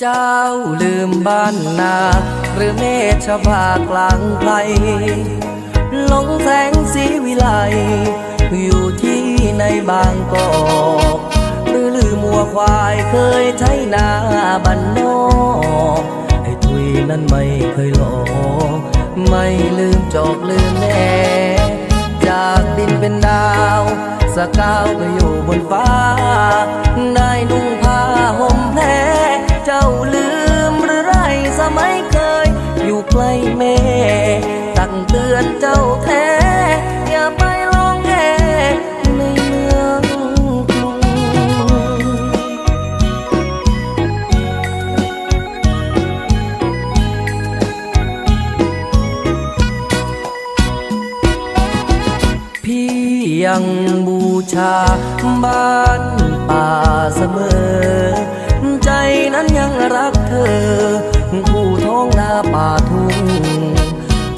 เจ้าลืมบ้านนา หรือเมฆภากลางไพรหลงแสงสีวิไล อยู่ที่ในบางกอกหรือลืมมัวควายเคยใช้นาบันนอกไอ้ทุยนั้นไม่เคยหลอกไม่ลืมจอกลืมแน่จากดินเป็นดาว สกาวไปอยู่บนฟ้า ใกล้แม่ตักเตือนเจ้าแท้ อย่าไปลองแงในเมืองกรุง พี่ยังบูชาบ้านป่าเสมอ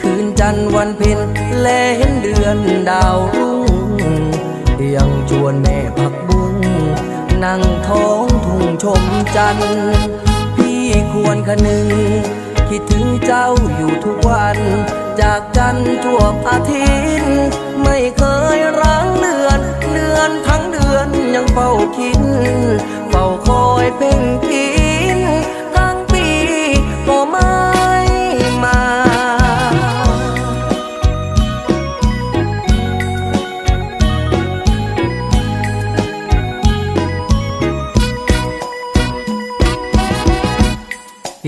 คืนจันทร์วันเพ็ญแลเห็นเดือนดาวรุ่งยังชวนแม่ผักบุ้งนั่งท้องทุ่งชมจันทร์พี่ควรคนึง คิดถึงเจ้าอยู่ทุกวัน จากจันทร์จวบอาทิตย์ ไม่เคยร้า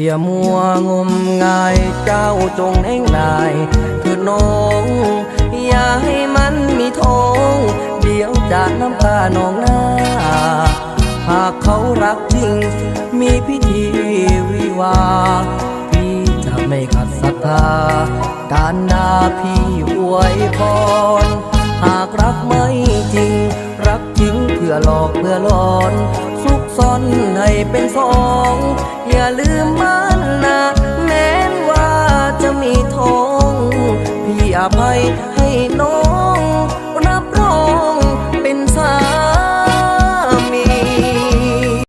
อย่ามัวงมงายเจ้าจงเน่งนายเถิดน้อง อย่าให้มันมีทองเดี๋ยวจะน้ำตาหนองหน้า หากเขารักจริง มีพิธีวิวา พี่จะไม่ขัดศรัทธา การนาพี่อวยพร หากรักไม่จริง รักจริงเพื่อหลอกเพื่อหลอน ซุกซ่อนให้เป็นสอง อย่าลืมมา